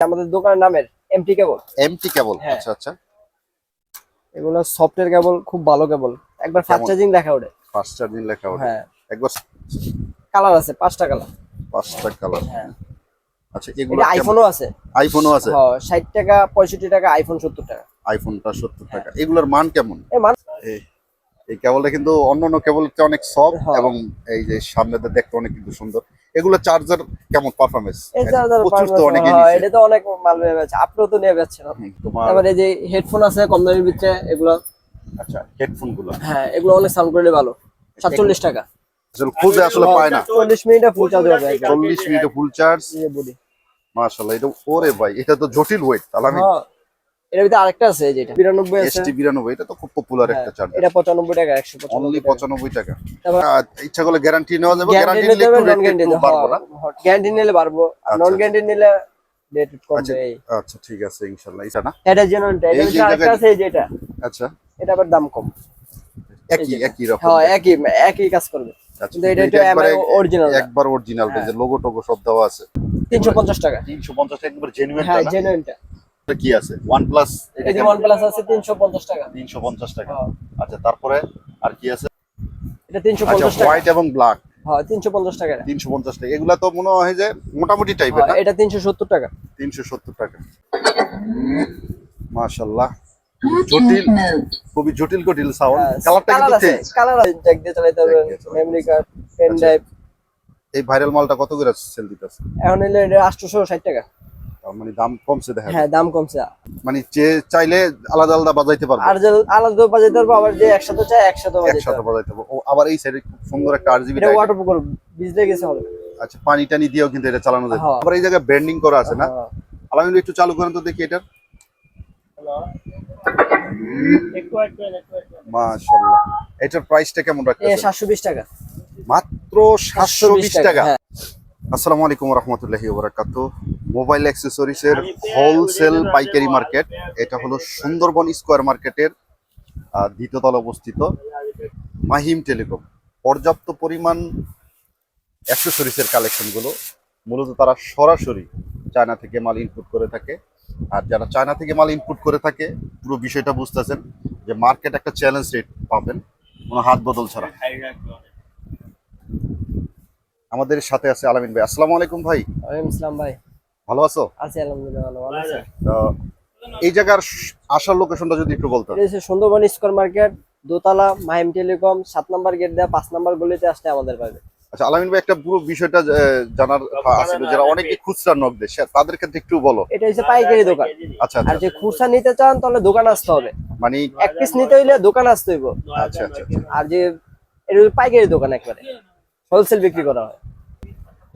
আমাদের দোকানের নামের এমটি কেবল এমটি কেবল। আচ্ছা আচ্ছা। এগুলো সফটওয়্যার কেবল খুব ভালো কেবল একবার ফাস্ট চার্জিং দেখা ওঠে। ফাস্ট চার্জিং লেখা ওটা হ্যাঁ। একবার কালার আছে পাঁচটা কালার পাঁচটা কালার হ্যাঁ। আচ্ছা এগুলো আইফোনও আছে। আইফোনও আছে? হ্যাঁ ষাট টাকা পঁয়ষট্টি টাকা আইফোন সত্তর টাকা। আইফোনটা সত্তর টাকা। এগুলোর মান কেমন? এ মান এই কেবলটা কিন্তু অন্যান্য কেবল অনেক সফট। এবং এই যে সামনেটা দেখতে অনেক কিন্তু সুন্দর। এগুলো চার্জার কেমন চার্জার প্রচুর তো অনেকে হ্যাঁ এটা তো অনেক মাল হয়েছে আপনিও তো নিয়ে যাচ্ছেন তোমার তারপরে এই যে হেডফোন আছে কম দামের ভিতরে এগুলো। আচ্ছা হেডফোনগুলো। হ্যাঁ এগুলো অনেক সাউন্ড কোয়ালিটি ভালো সাতচল্লিশ টাকা। আসলে খুঁজে আসলে পায় না। চল্লিশ মিনিটে ফুল চার্জ হবে একদম। চল্লিশ মিনিটে ফুল চার্জ। মাশাল্লাহ এটা ওরে ভাই এটা তো জটিল ওয়েট তাহলে আমি হ্যাঁ এর ভিতরে আরেকটা আছে যেটা বিরানব্বই আছে। এসটি এটা তো খুব পপুলার হ্যাঁ, একটা চার্জার এটা পঁচানব্বই টাকা একশো অনলি পঁচানব্বই পঁচানব্বই টাকা। ইচ্ছা করলে গ্যারান্টি নেওয়া যাবে গ্যারান্টি নিলে একটু বাড়বো না? গ্যারান্টি নিলে বাড়বো আচ্ছা, নন আচ্ছা। গ্যারান্টি নিলে রেট কমবে আচ্ছা। আচ্ছা ঠিক আছে ইনশাল্লাহ এটা না? এটা আরেকটা আছে যেটা আচ্ছা। এটা আবার দাম কম। একই একই রকম। হ্যাঁ একই একই কাজ করবে। আচ্ছা, কিন্তু এটা একটু অরিজিনাল একবার অরিজিনাল হ্যাঁ। যে লোগো টোগো সব দেওয়া আছে। তিনশো পঞ্চাশ টাকা। তিনশো পঞ্চাশ একবার জেনুইন হ্যাঁ জেনুইনটা কি আছে? এই যে ওয়ান প্লাস আছে তিনশো পঞ্চাশ টাকা। তিনশো পঞ্চাশ টাকা। আচ্ছা তারপরে আর কি আছে? এটা তিনশো আচ্ছা পঞ্চাশ হোয়াইট এবং ব্ল্যাক হ্যাঁ তিনশো পঞ্চাশ টাকা তিনশো পঞ্চাশ টাকা। এগুলা তো মনে হয় যে মোটামুটি টাইপের হ্যাঁ, এটা তিনশো সত্তর টাকা। তিনশো সত্তর টাকা। মাশাল্লাহ জটিল খুবই জটিল জটিল সাউন্ড কালারটা কালার চেঞ্জ জ্যাক দিয়ে চালাতে হবে মেমরি কার্ড পেন আচ্ছা। ড্রাইভ এই ভাইরাল মালটা কত করে সেল দিতেছে? এখন এলে এটা আটশোশো ষাট টাকা। তার মানে দাম কমছে দেখা হ্যাঁ দাম কমছে। মানে যে চাইলে আলাদা আলাদা বাজাইতে পারবে। আর আলাদা বাজাইতে পারব আবার যে একসাথে চাই একসাথে বাজাইতে একসাথে বাজাইতে পারবে। আবার এই সাইডে খুব সুন্দর একটা আরজিবি এটা ওয়াটার প্রুফ বিজলে গেছে হবে আচ্ছা পানি টানি দিয়েও কিন্তু এটা চালানো যায়। হ্যাঁ। আবার এই জায়গায় ব্র্যান্ডিং করা আছে না? হ্যাঁ। আলামিন একটু চালু করেন তো দেখি এটা মাশাআল্লাহ। এটার প্রাইসটা কেমন রাখতেছেন? সাতশো বিশ টাকা। মাত্র 720 টাকা হ্যাঁ। আসসালামু আলাইকুম রহমতুল্লাহি ওবরাকাতু। মোবাইল অ্যাক্সেসরিজ এর হোলসেল পাইকারি মার্কেট এটা হলো সুন্দরবন স্কোয়ার মার্কেটের আহ, দ্বিতীয় তলা অবস্থিত মাহিম টেলিকম। পর্যাপ্ত পরিমাণ অ্যাক্সেসরিজ এর কালেকশনগুলো মূলত তারা সরাসরি চায়না থেকে মাল ইনপুট করে থাকে। আর যারা চায়না থেকে মাল ইনপুট করে থাকে পুরো বিষয়টা বুঝতেছেন যে মার্কেট একটা চ্যালেঞ্জ রেট পাবেন কোনো হাত বদল ছাড়া। আমাদের সাথে আছে আলামিন ভাই। আসসালামু আলাইকুম ভাই। ওয়ালাইকুম ইসলাম ভাই। ভালো আছো? আছি আলহামদুলিল্লাহ ভালো। ভালো আছি। তো এই জায়গার আসার লোকেশনটা যদি একটু বলতো হচ্ছে সুন্দরবন স্কোয়ার মার্কেট দোতলা মাহিম টেলিকম সাত নম্বর গেট দেয়া পাঁচ নম্বর গলিতে আসলে আমাদের পাবে। আচ্ছা আলামিন ভাই একটা পুরো বিষয়টা জানার আছে যারা অনেকে খুচরা নক দেয় তাদের ক্ষেত্রে একটু বলো। এটা হচ্ছে পাইকারি দোকান। আচ্ছা আর আচ্ছা যে খুচরা নিতে চান তাহলে দোকান আসতে হবে। মানে এক পিস নিতে হইলে দোকান আসতে হইব। আচ্ছা আচ্ছা আচ্ছা। আর যে এটা হচ্ছে পাইকারি দোকান একবারে। হোলসেল বিক্রি করা হয়।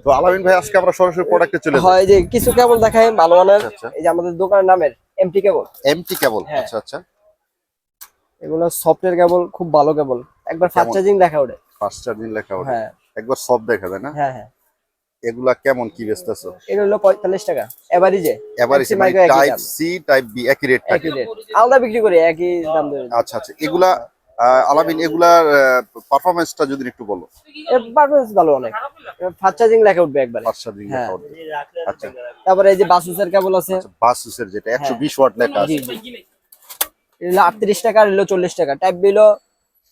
তো আলামিন ভাই আজকে আমরা সরাসরি প্রোডাক্টে চলে যাই। হয় যে কিছু কেবল দেখায় ভালো মানের। আচ্ছা। এই যে আমাদের দোকানের নামের এমটি কেবল এমটি কেবল। আচ্ছা আচ্ছা। এগুলো সফটওয়্যার কেবল খুব ভালো কেবল একবার ফাস্ট চার্জিং দেখা ওঠে। ফাস্ট চার্জিং লেখা ওটা হ্যাঁ। একবার সব দেখা যায় না? হ্যাঁ হ্যাঁ। এগুলা কেমন কি বেচতেছো এটা হলো পঁয়তাল্লিশ টাকা। এভারেজে একই টাইপ সি টাইপ বি একই রেট থাকে। আলাদা বিক্রি করি একই দাম ধরে। আচ্ছা আচ্ছা। এগুলা আলামিন এগুলার পারফরমেন্সটা যদি একটু বলো। এর পারফরমেন্স ভালো অনেক। ফাস্ট চার্জিং লেখা উঠবে একবারে। ফাস্ট চার্জিং হ্যাঁ। লেখা ওটা আচ্ছা। তারপরে এই যে বাসুসের কেবল আছে। বাসুসের যেটা একশো বিশ ওয়াট লেখা আছে। এগুলো আটত্রিশ টাকা আর এগুলো চল্লিশ টাকা। টাইপ বিলো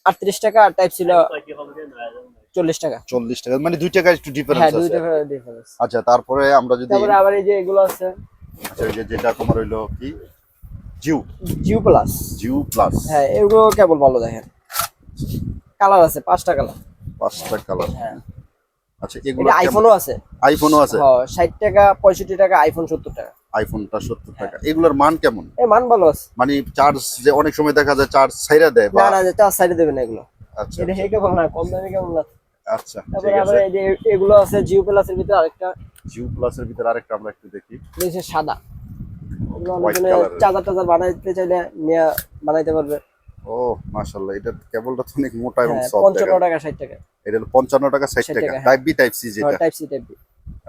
আটত্রিশ টাকা আর টাইপ ছিল চল্লিশ টাকা। চল্লিশ টাকা মানে দুই টাকা একটু হ্যাঁ ডিফারেন্স দুই আছে টাকা ডিফারেন্স আচ্ছা তারপরে আমরা যদি তারপরে আবার এই যে এগুলো আছে। আচ্ছা, যেটা তোমার হইল কি? জিউ। জিও প্লাস। জিউ প্লাস। হ্যাঁ এগুলো কেবল ভালো দেখেন। কালার আছে পাঁচটা কালার। পাঁচটা কালার। হ্যাঁ। আচ্ছা এগুলো আইফোনও আছে। আইফোনও আছে? হ্যাঁ টাকা পঁয়ষট্টি টাকা আইফোন সত্তর টাকা। আইফোনটা সত্তর টাকা। এগুলোর মান কেমন? এ মান ভালো আছে। মানে চার্জ যে অনেক সময় দেখা যায় চার্জ ছাইরা দেয় বা না এগুলো। আচ্ছা এটা হে কেবল না কম দামে কেমন না আচ্ছা ঠিক আছে। এগুলো আছে জিও প্লাসের ভিতরে আরেকটা। জিউ প্লাসের ভিতরে আরেকটা আমরা একটু দেখি। সাদা এগুলো White অনেকজনে colour এর। চার্জার টাজার বানাইতে চাইলে নিয়ে বানাইতে পারবে। ও মাশাআল্লাহ এটা কেবলটা তো অনেক মোটা এবং হ্যাঁ, সফট পঞ্চান্ন টাকা ষাট টাকা। এটা হলো পঞ্চান্ন টাকা 60 টাকা। হ্যাঁ। টাইপ বি টাইপ সি যেটা। টাইপ সি টাইপ বি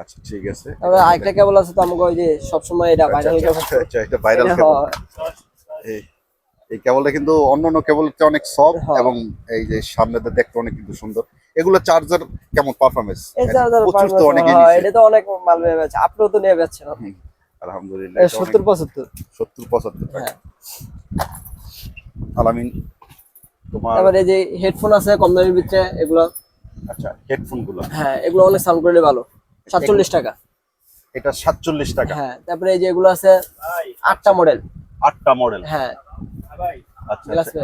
আচ্ছা ঠিক আছে। তারপরে আরেকটা কেবল আছে তো আমাকে ওই যে সবসময় এটা আচ্ছা, ভাইরাল আচ্ছা, কেবল আচ্ছা, এটা ভাইরাল এটা কেবল। এই এই কেবলটা কিন্তু অন্যান্য কেবল অনেক সফট হ্যাঁ। এবং এই যে সামনেটা দেখতে অনেক কিন্তু সুন্দর। এগুলো চার্জার কেমন পারফরমেন্স এই চার্জার প্রচুর তো অনেকে এটা তো অনেক মাল হয়েছে আপনিও তো নিয়ে যাচ্ছেন হুম। আলহামদুলিল্লাহ সত্তর পঁচাত্তর। সত্তর পঁচাত্তর টাকা। হ্যাঁ। আলামিন তোমার এই যে হেডফোন আছে কম দামের ভিতরে এগুলো আচ্ছা হেডফোনগুলো হ্যাঁ এগুলো অনেক সাউন্ড কোয়ালিটি ভালো। সাতচল্লিশ টাকা। এটা সাতচল্লিশ টাকা। হ্যাঁ তারপরে এই যে এগুলো আছে আটটা মডেল। আটটা মডেল। হ্যাঁ। আচ্ছা আচ্ছা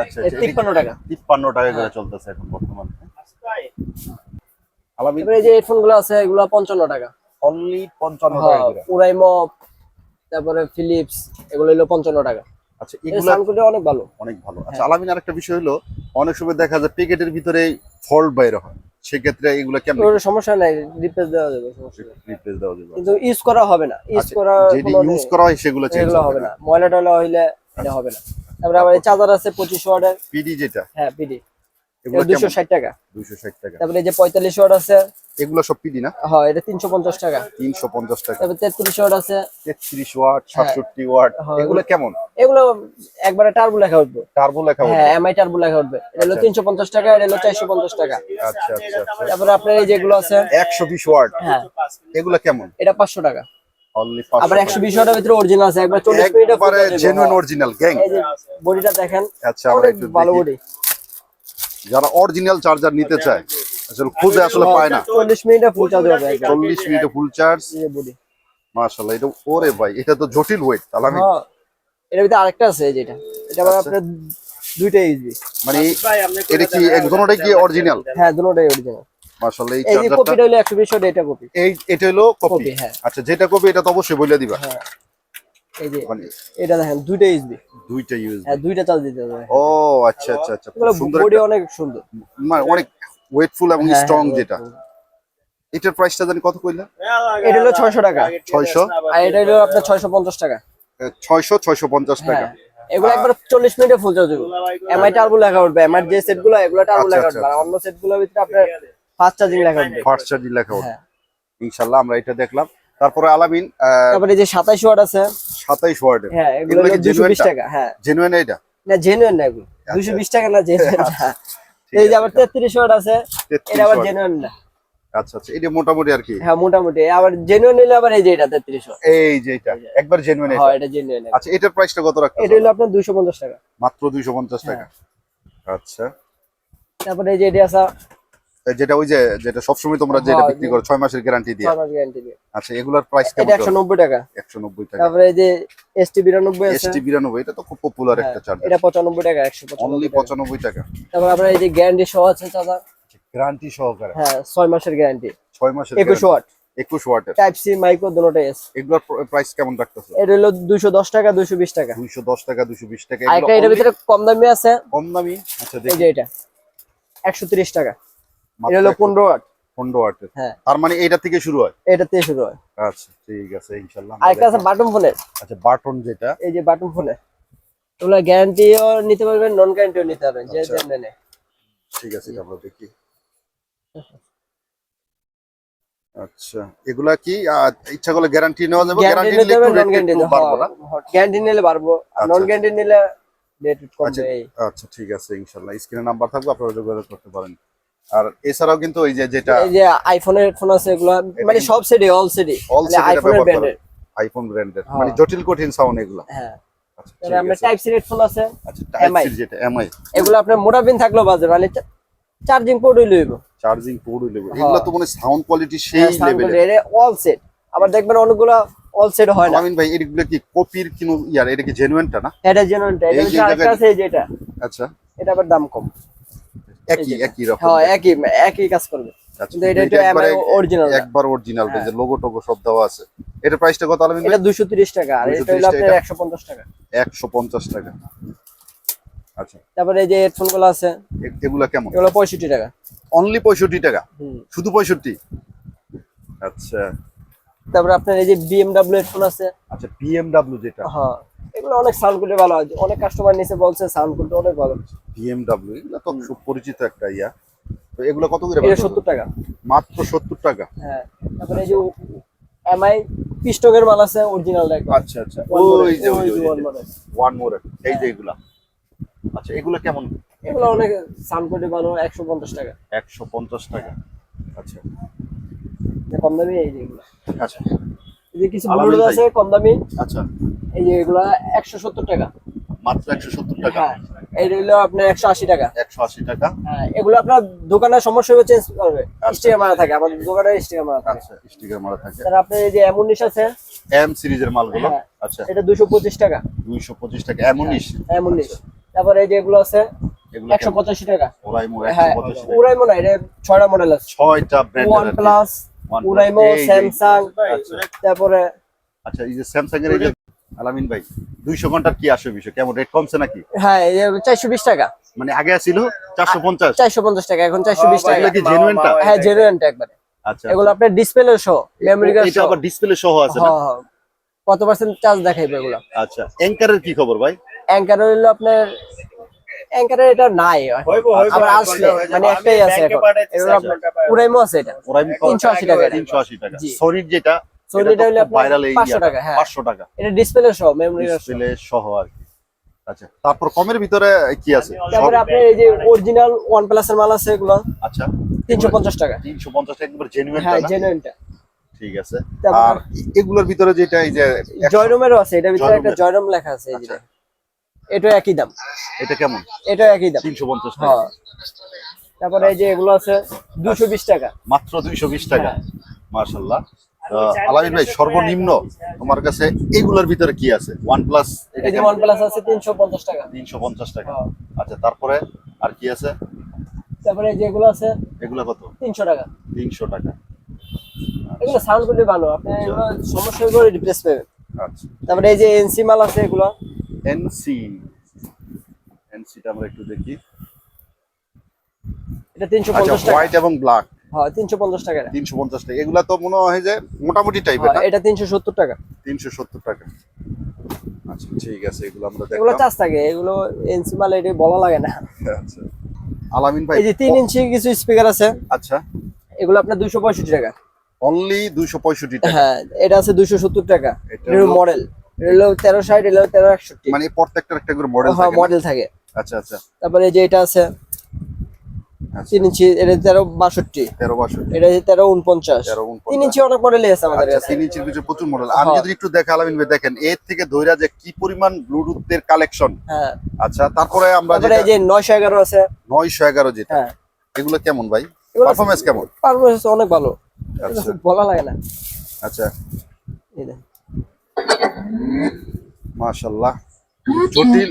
আচ্ছা তিপ্পান্ন টাকা। তিপ্পান্ন টাকা করে হ্যাঁ। চলতেছে এখন বর্তমানে। আলামিন এই যে হেডফোনগুলো আছে এগুলো পঞ্চান্ন টাকা। অনলি পঞ্চান্ন টাকা হ্যাঁ তারপরে ফিলিপস এগুলো হলো পঞ্চান্ন টাকা। আচ্ছা এগুলা অনেক ভালো। অনেক ভালো। আচ্ছা হ্যাঁ। আলামিন আরেকটা বিষয় হলো অনেক সময় দেখা যায় প্যাকেটের ভিতরে ফল্ট বাইরে হয়। সেক্ষেত্রে এগুলো কেমন ওর সমস্যা নাই রিপ্লেস দেওয়া যাবে রিপ্লেস দেওয়া যাবে। কিন্তু ইউজ করা হবে না। ইউজ আচ্ছা, করা যেটি ইউজ করা হয় সেগুলো চেঞ্জ হবে না। ময়লা টয়লা হইলে এটা হবে না। তারপরে আবার এই চার্জার আছে পঁচিশ ওয়াটের। পিডি যেটা। হ্যাঁ পিডি এগুলো টাকা। দুইশো ষাট টাকা। তারপরে এই যে ওয়াট আছে এগুলো সব পিডি না হ্যাঁ এটা তিনশো পঞ্চাশ টাকা। তিনশো পঞ্চাশ টাকা। তারপরে তেত্রিশ ওয়াট আছে। ওয়াট ওয়াট হ্যাঁ, এগুলো কেমন? এগুলো একবারে টার্বো লেখা উঠবে। টার্বো লেখা হ্যাঁ এমআই টার্বো লেখা উঠবে। এটা হলো তিনশো পঞ্চাশ টাকা এটা হলো টাকা। আচ্ছা আচ্ছা আচ্ছা। তারপরে আপনার এই যেগুলো আছে ওয়াট হ্যাঁ। এগুলো কেমন? এটা পাঁচশো টাকা। আবার ওয়াটের ভিতরে অরিজিনাল আছে। একবার চল্লিশ মিনিটে জেনুইন অরিজিনাল গ্যাং বডিটা দেখেন আচ্ছা আমরা একটু ভালো বডি যারা অরিজিনাল চার্জার নিতে চায় আসলে খুঁজে আসলে পায় না। চল্লিশ মিনিটে ফুল চার্জ হবে মিনিটে ফুল মাশাল্লাহ এটা ওরে ভাই এটা তো জটিল ওয়েট তাহলে আমি ভিতরে আরেকটা আছে যেটা এটা। আবার আচ্ছা। আপনার দুইটা ইউজবি মানে এটা কি একজনটাই কি অরিজিনাল হ্যাঁ দুটোটাই অরিজিনাল মাশাল্লাহ এই এই কপিটা হলো একশো বিশ ওয়াট এটা কপি এই এটা হলো কপি কপি হ্যাঁ। আচ্ছা যেটা কপি এটা তো অবশ্যই বলে দিবা। হ্যাঁ। এই যে মানে এটা দেখেন দুইটা ইউজবি দুইটা ইউজ হ্যাঁ দুইটা চার্জ দিতে হবে। ও আচ্ছা আচ্ছা আচ্ছা সুন্দর বডি অনেক সুন্দর। মানে অনেক ওয়েটফুল এবং হ্যাঁ, স্ট্রং হ্যাঁ, যেটা। এটার প্রাইসটা জানি কত কইলা এটা হলো ছয়শো টাকা। ছয়শো? আর এটা হলো আপনার ছয়শো পঞ্চাশ টাকা। ছয়শো ছয়শো পঞ্চাশ টাকা। হ্যাঁ এগুলো একবার চল্লিশ মিনিটে ফুল চার্জ হবে এমআই টার্বো লেখা উঠবে। এমআই যে সেটগুলো এগুলো টার্বো আচ্ছা, লেখা আচ্ছা, উঠবে। আর অন্য সেটগুলোর ভিতরে আপনার ফাস্ট চার্জিং লেখা উঠবে। ফার্স্ট চার্জ লেখা হবে হ্যাঁ। ইনশাল্লাহ আমরা এটা দেখলাম। তারপরে আলামিন তারপরে যে সাতাইশ ওয়াট আছে সাতাইশ ওয়ার্ডের। হ্যাঁ এগুলো এগুলো কি হলো দুশো বিশ genuine টা? টাকা হ্যাঁ। জেনুইন এটা না জেনুইন না এগুলো। দুশো বিশ টাকা না জেনুইন এই যে আবার তেত্রিশ ওয়াট আছে এটা আবার। জেনুইন না। আচ্ছা আচ্ছা এটা মোটামুটি আর কি? হ্যাঁ মোটামুটি। আবার জেনুইন নিলে আবার এই যে এটা তেত্রিশ ওয়াট এই যে এটা একবার জেনুইন এটা হ্যাঁ এটা জেনুইন আচ্ছা এটার প্রাইসটা কত রাখতে এটা হলো আপনার দুশো পঞ্চাশ টাকা। মাত্র দুইশো পঞ্চাশ টাকা। হ্যাঁ। আচ্ছা। তারপরে এই যে এটা আছে যেটা ওই যে যেটা সবসময় তোমরা যেটা হ্যাঁ, বিক্রি করো ছয় মাসের গ্যারান্টি দিয়ে। আচ্ছা এগুলার প্রাইস কেমন এটা একশো নব্বই টাকা। একশো নব্বই টাকা। তারপরে এই যে এসটি বিরানব্বই আছে। এসটি বিরানব্বই এটা তো খুব পপুলার হ্যাঁ, একটা চার্জার এটা পঁচানব্বই টাকা একশো অনলি পঁচানব্বই টাকা। পঁচানব্বই তারপর আপনার এই যে গ্যারান্টি সহ আছে চাচা। গ্যারান্টি সহকারে। হ্যাঁ ছয় মাসের গ্যারান্টি ছয় মাসের একুশ ওয়াট একুশ ওয়াটের টাইপ সি মাইক্রো দুটোটাই আছে এগুলোর প্রাইস কেমন রাখতেছে? এটা হলো দুশো দশ টাকা দুশো বিশ টাকা। দুইশো দশ টাকা দুশো বিশ টাকা only ভিতরে কম দামি আছে। কম দামি? আচ্ছা এই যে এটা। একশো তিরিশ টাকা। মাত্র এটা হলো পনেরো ওয়াট। পনেরো ওয়াটের। হ্যাঁ। তার মানে এটা থেকে শুরু হয়? এটা থেকে শুরু হয়। আচ্ছা ঠিক আছে ইনশাল্লাহ। আর একটা আছে বাটন ফোনের আচ্ছা বাটন যেটা। এই যে বাটন ফোনের গ্যারান্টিও নিতে পারবেন নন গ্যারান্টিও নিতে পারবেন যে আচ্ছা। ঠিক আছে আমরা দেখি। আচ্ছা এগুলা কি ইচ্ছা করলে গ্যারান্টি নেওয়া যাবে? গ্যারান্টি নিলে একটু বাড়বো না? গ্যারান্টি নিলে পারব আচ্ছা, নন। গ্যারান্টি নিলে রেট কমবে। আচ্ছা। আচ্ছা ঠিক আছে ইনশাল্লাহ। স্ক্রিনে নাম্বার থাকবে আপনারা যোগাযোগ করতে পারেন। আর এছাড়াও কিন্তু এই যে যেটা এই যে আইফোনের ফোন আছে এগুলো মানে সব সেটই অল সেটই অল সেট আইফোনের ব্র্যান্ডের আইফোন ব্র্যান্ডের হ্যাঁ। মানে জটিল কঠিন সাউন্ড এগুলো। হ্যাঁ। আচ্ছা তাহলে আমরা টাইপ সি ফোন আছে আচ্ছা টাইপ সি যেটা এমআই এগুলো আপনার মোটা পিন থাকলেও বাজে মানে চার্জিং পোর্ট হইলে হইব। চার্জিং পোর্ট লেভেল হ্যাঁ। এগুলো তো মানে সাউন্ড কোয়ালিটি সেই লেভেলের অল সেট আবার দেখবেন অনেকগুলো অল সেট হয় না। আমিন ভাই এগুলো কি কপির কিনো ইয়ার? এটা কি জেনুইনটা না? এটা জেনুইনটা এটা আছে যেটা। আচ্ছা। এটা আবার দাম কম। একই একই রকম হ্যাঁ একই একই কাজ করবে। আচ্ছা, কিন্তু এটা একটু অরিজিনাল একবার অরিজিনাল হ্যাঁ। যে লোগো টোগো সব দেওয়া আছে। এটার প্রাইসটা কত আলামিন এটা দুশো তিরিশ টাকা আর এটা হলো আপনার এটা? একশো পঞ্চাশ টাকা। একশো পঞ্চাশ টাকা। আচ্ছা। তারপরে এই যে হেডফোনগুলো আছে এগুলা কেমন? এগুলো পঁয়ষট্টি টাকা। অনলি পঁয়ষট্টি টাকা? হুম। শুধু পঁয়ষট্টি? আচ্ছা। তারপরে আপনার এই যে বিএমডাব্লিউ হেডফোন আছে। আচ্ছা বিএমডাব্লিউ যেটা। হ্যাঁ। এগুলো অনেক সাউন্ড কোয়ালিটি ভালো আছে অনেক কাস্টমার নিচে বলছে সাউন্ড কোয়ালিটি অনেক ভালো। বিএমডাব্লিউ এগুলো তো খুব পরিচিত একটা ইয়া। তো এগুলো কত করে এটা পাচ্ছ? সত্তর টাকা। মাত্র সত্তর টাকা? হ্যাঁ তারপরে এই যে এমআই পিস্টকের মাল আছে অরিজিনাল দেখো। আচ্ছা আচ্ছা। ওই যে ওই যে ওয়ান মোর এই যে এগুলা। আচ্ছা এগুলো কেমন? এগুলো অনেক সাউন্ড কোয়ালিটি ভালো একশো পঞ্চাশ টাকা। একশো পঞ্চাশ টাকা। আচ্ছা। কম দামি এই যে এগুলো। আচ্ছা। যে কিছু ব্লুটুথ আছে কম দামি। আচ্ছা। এই যে এগুলা একশো সত্তর টাকা। মাত্র একশো সত্তর টাকা। হ্যাঁ হলো আপনার একশো আশি টাকা। একশো আশি টাকা। হ্যাঁ এগুলো আপনার দোকানের সমস্যা হবে চেঞ্জ করবে। আচ্ছা। স্টিকার মারা থাকে আমাদের দোকানে স্টিকার মারা থাকে। আচ্ছা স্টিকার মারা থাকে। তার আপনার এই যে এমুনিশ আছে? এম সিরিজের মালগুলো। হ্যাঁ। আচ্ছা। এটা দুশো পঁচিশ টাকা। দুইশো পঁচিশ টাকা এম উনিশ এমুনিশ তারপরে এই যে এগুলো আছে একশো পঁচাশি টাকা। ওরাইমো হ্যাঁ একশো পঁচাশি টাকা। উড়াইমো না এটা ছয়টা মডেল আছে। ছয়টা ওয়ান প্লাস যে- স্যামসাং আচ্ছা তারপরে আচ্ছা এই যে স্যামসাং এর এই যে আলামিন ভাই দুইশো ঘণ্টার কি আসবে বিষয়? কেমন রেট কমছে নাকি? হ্যাঁ এই চারশো বিশ টাকা। মানে আগে ছিল চারশো পঞ্চাশ? চারশো পঞ্চাশ টাকা এখন চারশো বিশ টাকা। এগুলো কি জেনুইনটা হ্যাঁ জেনুইনটা একবারে। আচ্ছা এগুলো আপনার ডিসপ্লে সহ মেমোরি কার্ড এটা সহ। আবার ডিসপ্লে সহ আছে না? হ্যাঁ, হ্যাঁ। কত পার্সেন্ট চার্জ দেখাইবে এগুলো? আচ্ছা অ্যাঙ্কারের কি খবর ভাই? অ্যাঙ্কার হইল আপনার অ্যাঙ্কারের এটা নাই। আবার আসলে মানে একটাই আছে এখন। উড়াইমো আছে এটা। ওরাইমো 380 টাকা এটা। তিনশো আশি টাকা। জি। যেটা সনিটা হইল আপনার ভাইরাল 500 টাকা, হ্যাঁ। পাঁচশো টাকা। এটা ডিসপ্লে সহ মেমোরি ডিসপ্লে সহ আর কি। আচ্ছা তারপর কমের ভিতরে কি আছে? তারপরে আপনার এই যে অরিজিনাল ওয়ান প্লাস এর মাল আছে এগুলো। আচ্ছা। তিনশো পঞ্চাশ টাকা। একবার জেনুইন হ্যাঁ জেনুইনটা ঠিক আছে। আর এগুলোর ভিতরে যেটা এই যে জয়রুমেরও আছে এটার ভিতরে একটা। জয়রুম লেখা আছে এই যে। আচ্ছা। এটা একই দাম। এটা কেমন? এটা একই দাম। তিনশো পঞ্চাশ টাকা হ্যাঁ। তারপরে এই যে এগুলো আছে দুশো বিশ টাকা। মাত্র দুইশো বিশ টাকা। হ্যাঁ। মার্শাল্লাহ আলামিন ভাই সর্বনিম্ন তোমার কাছে এগুলোর ভিতরে কি আছে? প্লাস এটা যে প্লাস আছে তিনশো পঞ্চাশ টাকা। তিনশো পঞ্চাশ টাকা। হ্যাঁ। আচ্ছা তারপরে আর কি আছে? তারপরে এই যে এগুলো আছে এগুলো কত? তিনশো টাকা। তিনশো টাকা। এগুলো সাউন্ড কোয়ালিটি ভালো আপনি এগুলো সমস্যা করে রিপ্লেস পাবেন। আচ্ছা। তারপরে এই যে এনসি মাল আছে এগুলো এনসি এনসিটা আমরা একটু দেখি। এটা তিনশো আচ্ছা পঞ্চাশ টাকা। হোয়াইট এবং ব্ল্যাক হ্যাঁ তিনশো পঞ্চাশ টাকা তিনশো পঞ্চাশ টাকা। এগুলা তো মনে হয় যে মোটামুটি টাইপের হ্যাঁ, এটা তিনশো সত্তর টাকা। তিনশো সত্তর টাকা। আচ্ছা ঠিক আছে এগুলো আমরা এগুলো দেখলাম। চার্জ থাকে এগুলো এনসি মাল এটা বলা লাগে না। আচ্ছা। আলামিন ভাই এই যে তিন ইঞ্চি কিছু স্পিকার আছে। আচ্ছা। এগুলো আপনার দুশো পঁয়ষট্টি টাকা। অনলি দুইশো পঁয়ষট্টি টাকা। হ্যাঁ এটা আছে দুশো সত্তর টাকা। এটা এটা মডেল হলো মানে প্রত্যেকটার একটা করে মডেল হ্যাঁ থাকে মডেল থাকে। আচ্ছা আচ্ছা। তারপরে এই যে এটা আছে আচ্ছা। তিন ইঞ্চি এটা তেরো বাষট্টি। তেরো বাষট্টি। এটা তেরো উনপঞ্চাশ। তেরো উনপঞ্চাশ। তিন ইঞ্চি অনেক মডেলই আছে আমাদের আচ্ছা কাছে। তিন ইঞ্চির পিছনে প্রচুর মডেল আমি হ্যাঁ। যদি একটু দেখে আলামিন ভাই দেখেন এর থেকে ধৈরা যে কি পরিমাণ কালেকশন হ্যাঁ। আচ্ছা তারপরে আমরা এই যে নয়শো এগারো আছে। নয়শো এগারো যেটা। হ্যাঁ। এগুলো কেমন ভাই? পারফরমেন্স কেমন? পারফরমেন্স অনেক ভালো। আচ্ছা। বলা লাগে না। আচ্ছা। এই দেখেন। মাশাল্লাহ জটিল।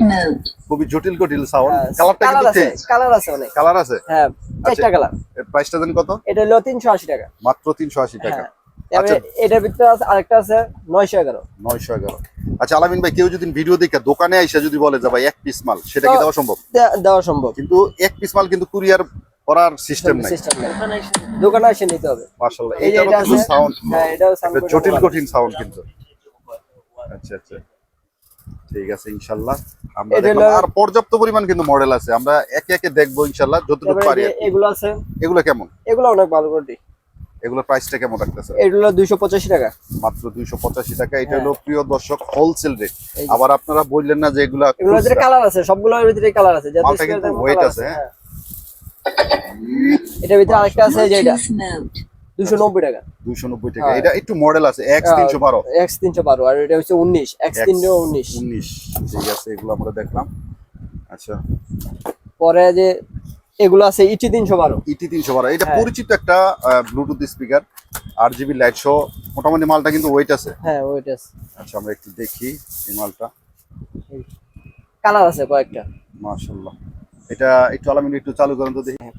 খুবই জটিল জটিল সাউন্ড কালারটা কিন্তু চেঞ্জ কালার আছে অনেক। কালার আছে? হ্যাঁ চারটা কালারের প্রাইসটা জানেন কত? এটা হলো তিনশো আশি টাকা। মাত্র তিনশো আশি টাকা। হ্যাঁ এটার ভিতরে আছে আরেকটা আছে নয়শো এগারো। নয়শো এগারো। আচ্ছা আলামিন ভাই কেউ যদি ভিডিও দেখে দোকানে আইসা যদি বলে যে ভাই এক পিস মাল সেটা কি দেওয়া সম্ভব? দেওয়া সম্ভব। কিন্তু এক পিস মাল কিন্তু কুরিয়ার করার সিস্টেম নাই। সিস্টেম দোকানে এসে নিতে হবে। মাশাআল্লাহ এই এটা কিন্তু সাউন্ড হ্যাঁ জটিল কঠিন সাউন্ড কিন্তু। আচ্ছা আচ্ছা। ঠিক আছে ইনশাআল্লাহ আমরা এটা দেখলাম আর পর্যাপ্ত পরিমাণ কিন্তু মডেল আছে। আমরা একে একে দেখব ইনশাআল্লাহ যতটুকু পারি। এগুলো আছে এগুলো কেমন? এগুলো অনেক ভালো কোয়ালিটি এগুলোর প্রাইসটা কেমন রাখতেছে? এগুলো দুইশো পঁচাশি টাকা। মাত্র দুইশো পঁচাশি টাকা। এটা হ্যাঁ। হলো প্রিয় দর্শক হোলসেল রেট আবার আপনারা বললেন না যে এগুলা এগুলোর ভিতরে কালার আছে সবগুলোর ভিতরে কালার আছে। যাতে মালটা কিন্তু আছে, হ্যাঁ। এটার ভিতরে আরেকটা আছে যে এটা Bluetooth mode. দুশো নব্বই টাকা। দুইশো নব্বই টাকা। হ্যাঁ। এটা একটু মডেল আছে এক্স এক্স বারো। আর এটা হচ্ছে এক্স ঠিক আছে এগুলো আমরা দেখলাম। আচ্ছা। পরে যে এগুলো আছে ইটি তিনশো বারো। ইটি তিনশো বারো। এটা হ্যাঁ। পরিচিত একটা bluetooth speaker R GB light show মোটামুটি মালটা কিন্তু ওয়েট আছে। হ্যাঁ ওইটা আচ্ছা আমরা একটু দেখি এই মালটা। কালার আছে কয়েকটা। মার্শাল্লাহ এটা একটু আলামিন একটু চালু করেন তো দেখি।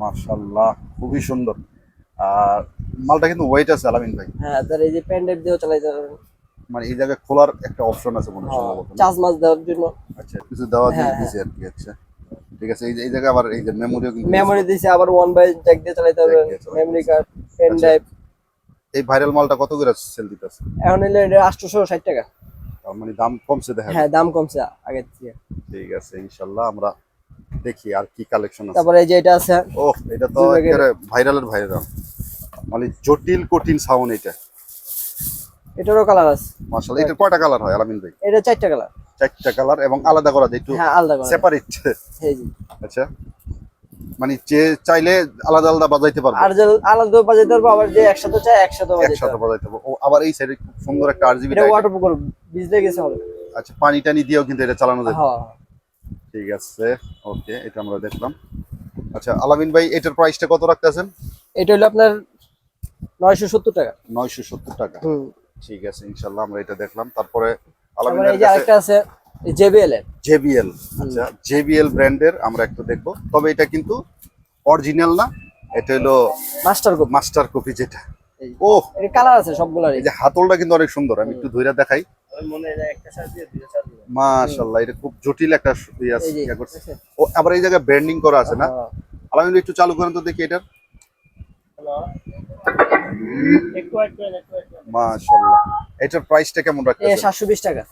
মার্শাল্লাহ খুবই সুন্দর। আর মালটা কিন্তু ওয়েট আছে আলামিন ভাই। হ্যাঁ তার এই যে প্যান ড্রাইভ দিয়েও চালাইতে পারবেন। মানে এই জায়গায় খোলার একটা অপশন আছে মনে হয় চার্জ মাছ দেওয়ার জন্য। আচ্ছা কিছু দেওয়া দিয়ে হ্যাঁ, দিয়েছে আর কি আচ্ছা। ঠিক আছে এই যে- এই জায়গায় আবার এই যে মেমোরিও কিন্তু মেমোরি দিয়েছে আবার ওয়ান বাই জ্যাক দিয়ে চালাইতে পারবেন দিয়ে মেমোরি কার্ড পেন। ড্রাইভ এই ভাইরাল মালটা কত করে সেল দিতেছে? এখন এটা আটশোশো ষাট টাকা মানে দাম কমছে দেখা হ্যাঁ দাম কমছে আগের থেকে ঠিক আছে ইনশাআল্লাহ আমরা দেখি আর কি কালেকশন আছে। তারপরে এই যে এটা আছে। ও এটা তো দুই একেবারে ভাইরালের ভাইরাল মানে জটিল কঠিন সাউন্ড এটা। এটারও কালার আছে। মাশাআল্লাহ এটা কয়টা কালার হয় আলামিন ভাই? এটা চারটা কালার চারটা কালার এবং আলাদা করা যায় একটু হ্যাঁ আলাদা করে। সেপারেট এই যে। আচ্ছা। মানে যে চাইলে আলাদা আলাদা বাজাইতে পারবে। আর যে আলাদা বাজাইতে পারবে আবার যে একসাথে চাই একসাথে বাজাইতে একসাথে বাজাইতে পারব। ও, আবার এই সাইডে খুব সুন্দর একটা আরজিবি এটা ওয়াটার প্রুফ বিজলে গেছে হবে আচ্ছা পানি টানি দিয়েও কিন্তু এটা চালানো যায়। হ্যাঁ। ঠিক আছে ওকে এটা আমরা দেখলাম। আচ্ছা আলামিন ভাই এটার প্রাইসটা কত রাখতেছেন? এটা হলো আপনার নয়শো সত্তর টাকা। নয়শো সত্তর টাকা। হুম। ঠিক আছে ইনশাল্লাহ আমরা এটা দেখলাম। তারপরে আলামিন এই যে আরেকটা আছে জেবিএল এর জেবিএল। আচ্ছা জেবিএল ব্র্যান্ডের আমরা একটু দেখব। তবে এটা কিন্তু অরিজিনাল না এটা হলো মাস্টার কপি মাস্টার কপি যেটা। ও এটা কালার আছে সবগুলোরই। এই যে হাতলটা কিন্তু অনেক সুন্দর আমি একটু ধইরা দেখাই। মাশাআল্লাহ এটা খুব জটিল একটা ইয়ে করছে। ও আবার এই জায়গায় ব্র্যান্ডিং করা আছে না? হ্যাঁ। আলামিন একটু চালু করেন তো দেখি মাশাআল্লাহ। এটার প্রাইসটা কেমন রাখতেছেন? টাকা।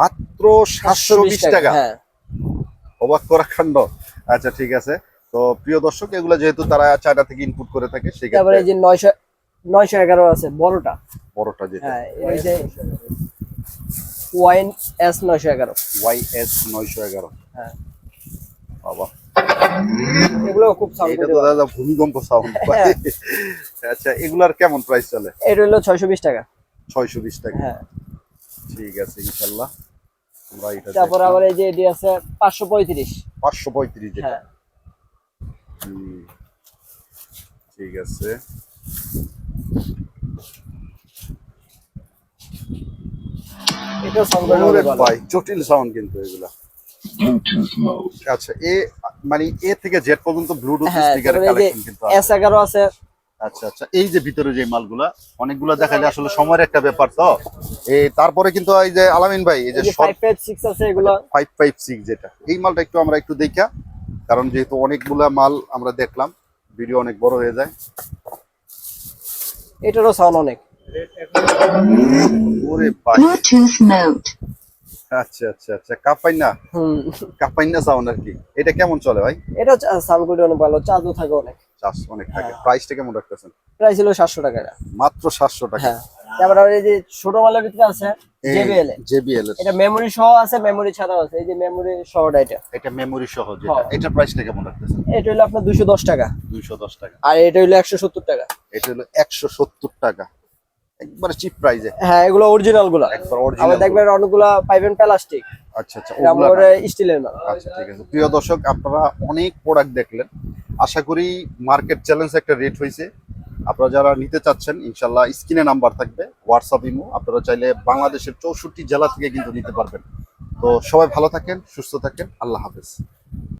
মাত্র 720 টাকা হ্যাঁ। অবাক করা কাণ্ড। আচ্ছা ঠিক আছে। তো প্রিয় দর্শক এগুলো যেহেতু তারা চায়না থেকে ইনপুট করে থাকে সেক্ষেত্রে যে আছে বড়টা। বড়টা যেটা। হ্যাঁ এই যে ওয়াইন এস নয়শো এগারো। ওয়াই এস নয়শো এগারো। হ্যাঁ। বাবা। এগুলো খুব সাউন্ড এটা তো দাদা ভূমিকম্প সাউন্ড আচ্ছা এগুলার কেমন প্রাইস চলে? এটা হলো ছয়শো বিশ টাকা। ছয়শো বিশ টাকা। হ্যাঁ। ঠিক আছে ইনশাল্লাহ। আমরা এটা তারপর আবার এই যে এটি আছে পাঁচশো পঁয়ত্রিশ। পাঁচশো পঁয়ত্রিশ যেটা। হ্যাঁ। ঠিক আছে। এটা সাউন্ড ভাই জটিল সাউন্ড কিন্তু এগুলা। আচ্ছা এ মানে এ থেকে জেড পর্যন্ত ব্লুটুথ হ্যাঁ স্পিকারের কালেকশন কিন্তু আছে। আচ্ছা আচ্ছা এই যে ভিতরে যে মালগুলা অনেকগুলা দেখালে আসলে সময়ের একটা ব্যাপার তো। এই তারপরে কিন্তু এই যে আলামিন ভাই এই যে এই যে ফাইভ ফাইভ সিক্স আছে এগুলো। ফাইভ ফাইভ সিক্স যেটা এই মালটা একটু আমরা একটু দেখা কারণ যেহেতু অনেকগুলা মাল আমরা দেখলাম ভিডিও অনেক বড় হয়ে যায়। এটারও সাউন্ড অনেক। ওরে ভাই Bluetooth আচ্ছা আচ্ছা আচ্ছা কাপাইনা। হুম। কাপাইনা সাউন্ড আর কি। এটা কেমন চলে ভাই? এটা সাউন্ড কোয়ালিটি অনেক ভালো চার্জও থাকে অনেক। চার্জ অনেক থাকে। হ্যাঁ। প্রাইসটা কেমন রাখতেছেন? প্রাইস ছিল সাতশো টাকা। এটা। মাত্র সাতশো টাকা। হ্যাঁ। তারপর এই যে ছোট মালের ভিতরে আছে জেবিএল জেবিএল এটা মেমোরি সহ আছে মেমোরি ছাড়াও আছে। এই যে মেমোরি সহটা এটা। এটা মেমোরি সহ যেটা। হ্যাঁ। এটা প্রাইসটা কেমন রাখতেছেন? এটা হলো আপনার দুশো দশ টাকা। দুইশো দশ টাকা। আর এটা হলো একশো সত্তর টাকা। এটা হলো একশো সত্তর টাকা। একবার চিপ প্রাইজে হ্যাঁ এগুলো অরিজিনালগুলা। একবার আবার অরিজিনাল দেখবেন অনেকগুলা পাইবেন প্লাস্টিক আচ্ছা আচ্ছা ওগুলা। স্টিলের মাল আচ্ছা ঠিক আছে। প্রিয় দর্শক আপনারা অনেক প্রোডাক্ট দেখলেন। আশা করি মার্কেট চ্যালেঞ্জ একটা রেট হয়েছে আপনারা যারা নিতে চাচ্ছেন ইনশাল্লাহ স্ক্রিনে নাম্বার থাকবে হোয়াটসঅ্যাপ ইমো। আপনারা চাইলে বাংলাদেশের চৌষট্টি জেলা থেকে কিন্তু নিতে পারবেন। তো সবাই ভালো থাকেন সুস্থ থাকেন। আল্লাহ হাফেজ।